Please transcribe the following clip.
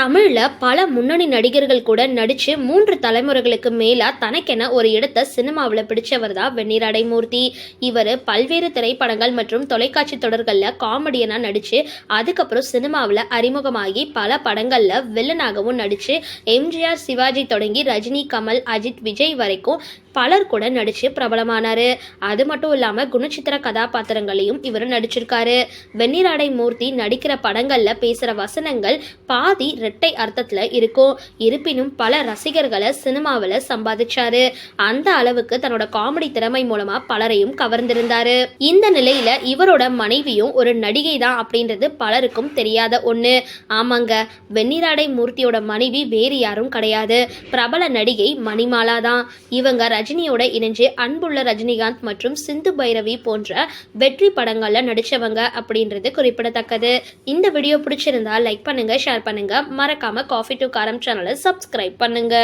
தமிழில் பல முன்னணி நடிகர்கள் கூட நடித்து மூன்று தலைமுறைகளுக்கு மேலாக தனக்கென ஒரு இடத்தை சினிமாவில் பிடிச்சவர் தான் வெந்நீர் அடைமூர்த்தி. இவர் பல்வேறு திரைப்படங்கள் மற்றும் தொலைக்காட்சி தொடர்களில் காமெடியனாக நடித்து அதுக்கப்புறம் சினிமாவில் அறிமுகமாகி பல படங்களில் வில்லனாகவும் நடித்து எம்ஜிஆர் சிவாஜி தொடங்கி ரஜினி கமல் அஜித் விஜய் வரைக்கும் பலர் கூட நடித்து பிரபலமானார். அது மட்டும் இல்லாமல் குணச்சித்திர கதாபாத்திரங்களையும் இவர் நடிச்சிருக்காரு. வெண்ணீராடை மூர்த்தி நடிக்கிற படங்களில் பேசுகிற வசனங்கள் பாதி இரட்டை அர்த்தத்தில் இருக்கும். இருப்பினும் பல ரசிகர்களை சினிமாவில் சம்பாதிச்சாரு. அந்த அளவுக்கு தன்னோட காமெடி திறமை மூலமா பலரையும் கவர்ந்திருந்தாரு. இந்த நிலையில இவரோட மனைவியும் ஒரு நடிகை தான் அப்படின்றது பலருக்கும் தெரியாத ஒண்ணு. ஆமாங்க வெண்ணிராடை மூர்த்தியோட மனைவி வேறு யாரும் கிடையாது. பிரபல நடிகை மணிமாலா தான் இவங்க ரஜினியோட இணைஞ்சு அன்புள்ள ரஜினிகாந்த் மற்றும் சிந்து பைரவி போன்ற வெற்றி படங்கள்ல நடிச்சவங்க அப்படின்றது குறிப்பிடத்தக்கது. இந்த வீடியோ பிடிச்சிருந்தா லைக் பண்ணுங்க ஷேர் பண்ணுங்க. மறக்காம காஃபி டு காரம் சேனலை சப்ஸ்கிரைப் பண்ணுங்க.